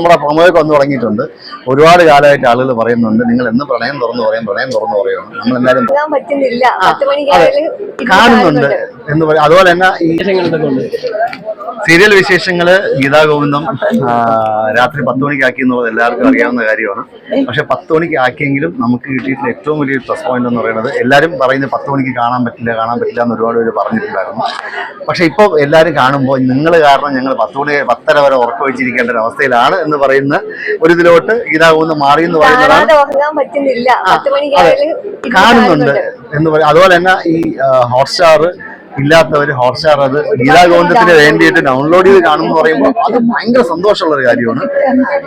നമ്മുടെ പ്രൊമോയൊക്കെ വന്ന് തുടങ്ങിയിട്ടുണ്ട്. ഒരുപാട് കാലമായിട്ട് ആളുകൾ പറയുന്നുണ്ട് നിങ്ങൾ എന്ന് പ്രണയം തുറന്നു പറയും പ്രണയം തുറന്നു പറയുന്നു നമ്മൾ എന്തായാലും കാണുന്നുണ്ട് എന്ന് പറയും. അതുപോലെ തന്നെ ഈ സീരിയൽ വിശേഷങ്ങൾ ഗീതാഗോവിന്ദം രാത്രി പത്ത് മണിക്ക് ആക്കി എന്നുള്ളത് എല്ലാവർക്കും അറിയാവുന്ന കാര്യമാണ്. പക്ഷെ പത്ത് മണിക്ക് ആക്കിയെങ്കിലും നമുക്ക് കിട്ടിയിട്ടുള്ള ഏറ്റവും വലിയ പ്ലസ് പോയിന്റ് എന്ന് പറയുന്നത് എല്ലാവരും പറയുന്നത് പത്ത് മണിക്ക് കാണാൻ പറ്റില്ല കാണാൻ പറ്റില്ല എന്ന് ഒരുപാട് പേര് പറഞ്ഞിട്ടുണ്ടായിരുന്നു. പക്ഷെ ഇപ്പോൾ എല്ലാവരും കാണുമ്പോൾ നിങ്ങൾ കാരണം ഞങ്ങൾ പത്ത് മണി പത്തര വരെ ഉറക്കമൊഴിച്ചിരിക്കേണ്ട ഒരു അവസ്ഥയിലാണ് എന്ന് പറയുന്ന ഒരു ഇതിലോട്ട് ഗീതാഗോവിന്ദം മാറി എന്ന് പറയുന്നതാണ്. കാണുന്നുണ്ട് എന്ന് പറയും അതുപോലെ തന്നെ ഈ ഹോട്ട്സ്റ്റാർ ഇല്ലാത്തവർ ഹോട്ട്സ്റ്റാർ അത് ഗീതാ ഗോവിന്ദത്തിന് വേണ്ടിയിട്ട് ഡൗൺലോഡ് ചെയ്ത് കാണുമെന്ന് പറയുമ്പോൾ അത് ഭയങ്കര സന്തോഷമുള്ള ഒരു കാര്യമാണ്.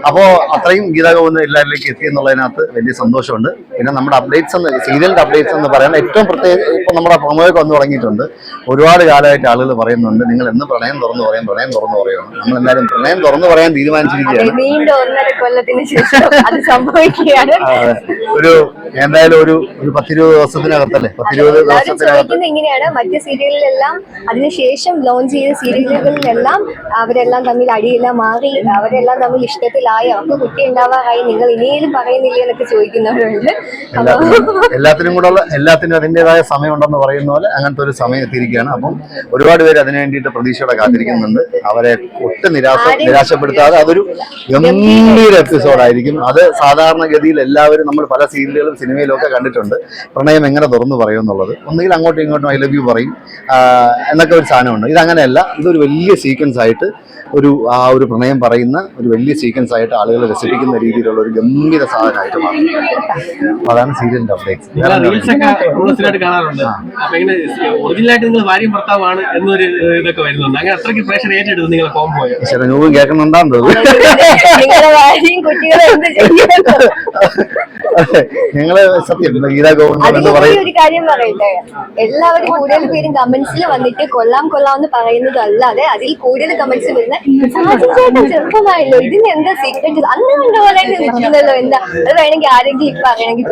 അപ്പോൾ അത്രയും ഗീതാ ഗോവിന്ദം എല്ലാവരിലേക്ക് എത്തി എന്നുള്ളതിനകത്ത് വലിയ സന്തോഷമുണ്ട്. പിന്നെ നമ്മുടെ അപ്ഡേറ്റ്സ് എന്ന് സീരിയലിന്റെ അപ്ഡേറ്റ്സ് എന്ന് പറയാൻ ഏറ്റവും പ്രത്യേക ഇപ്പം നമ്മുടെ പ്രൊമോയൊക്കെ വന്ന് തുടങ്ങിയിട്ടുണ്ട്. ഒരുപാട് കാലമായിട്ട് ആളുകൾ പറയുന്നുണ്ട് നിങ്ങൾ എന്ന് പ്രണയം തുറന്നു പറയും പ്രണയം തുറന്നു പറയുന്നു നമ്മൾ എന്തായാലും പ്രണയം തുറന്നു പറയാൻ തീരുമാനിച്ചിരിക്കുകയാണ്. ഒന്നര കൊല്ലത്തിന് ശേഷം അത് സംഭവിക്കുകയാണ്. ഒരു എന്തായാലും ഒരു ഒരു പത്തിരുപത് ദിവസത്തിനകത്തല്ലേ? പത്തിരുപത് എല്ലാവരും ദിവസത്തിനകത്ത് ഇങ്ങനെയാണ്. മറ്റ് സീരിയലിലെല്ലാം അതിനുശേഷം ലോഞ്ച് ചെയ്ത സീരിയലുകളിലെല്ലാം അവരെല്ലാം തമ്മിൽ അടിയെല്ലാം മാറി അവരെല്ലാം തമ്മിൽ ഇഷ്ടത്തിലായി അവർക്ക് കുട്ടി ഉണ്ടാവാറായി നിങ്ങൾ ഇനിയും പറയുന്നില്ല എന്നൊക്കെ ചോദിക്കുന്നവരുണ്ട്. എല്ലാത്തിനും കൂടെ എല്ലാത്തിനും അതിന്റെതായ സമയമുണ്ടെന്ന് പറയുന്ന പോലെ അങ്ങനത്തെ ഒരു സമയം എത്തിയിരിക്കുകയാണ്. അപ്പം ഒരുപാട് പേര് അതിനു വേണ്ടിയിട്ട് പ്രതീക്ഷയോടെ കാത്തിരിക്കുന്നുണ്ട്. അവരെ ഒട്ടും നിരാശ നിരാശപ്പെടുത്താതെ അതൊരു ഗംഭീര എപ്പിസോഡായിരിക്കും. അത് സാധാരണഗതിയിൽ എല്ലാവരും നമ്മൾ പല സീരിയലുകളും സിനിമയിലും ഒക്കെ കണ്ടിട്ടുണ്ട്. പ്രണയം എങ്ങനെ തുറന്നു പറയും എന്നുള്ളത്. ഒന്നുകിൽ അങ്ങോട്ടും ഇങ്ങോട്ടും ഐ ലവ് യു പറയും. എന്നൊക്കെ ഒരു സാധനമുണ്ട്. ഇതങ്ങനെയല്ല. ഇതൊരു വലിയ സീക്വൻസ് ആയിട്ട് ഒരു ആ ഒരു പ്രണയം പറയുന്ന ഒരു വലിയ സീക്വൻസ് ആയിട്ട് ആളുകളെ രസിപ്പിക്കുന്ന രീതിയിലുള്ള ഒരു ഗംഭീര സാധനമായിട്ട് മാറും. അതാണ് സീരിയലിന്റെ അപ്ഡേറ്റ്സ് ഒറിജിനലായിട്ട് നിങ്ങൾ ഭാര്യയും ഭർത്താവാണ് എന്നൊരു ഇതൊക്കെ വരുന്നുണ്ട്. അങ്ങനെ അത്രയ്ക്ക് പ്രേക്ഷകർ ഏറ്റെടുത്ത് നിങ്ങൾ കോംബോയോ കുട്ടികളും എന്ത് ചെയ്യുന്നു? ഞങ്ങൾ സത്യം ഗീതാ ഗോവിന്ദം അതിൽ എന്ന് പറയും ഒരു കാര്യം പറയട്ടെ? എല്ലാവരും കൂടുതൽ പേരും കമന്റ്സിൽ വന്നിട്ട് കൊള്ളാം കൊള്ളാം എന്ന് പറയുന്നത് അല്ലാതെ അതിൽ കൂടുതൽ കമന്റ്സ് വരുന്ന ചെറുപ്പമായല്ലോ. ഇതിന് എന്താ സീക്രട്ട് അന്ന് കണ്ട പോലെ നിൽക്കുന്നല്ലോ. എന്താ? അത് വേണമെങ്കിൽ ആരെങ്കിലും ഇപ്പൊ അറിയണമെങ്കിൽ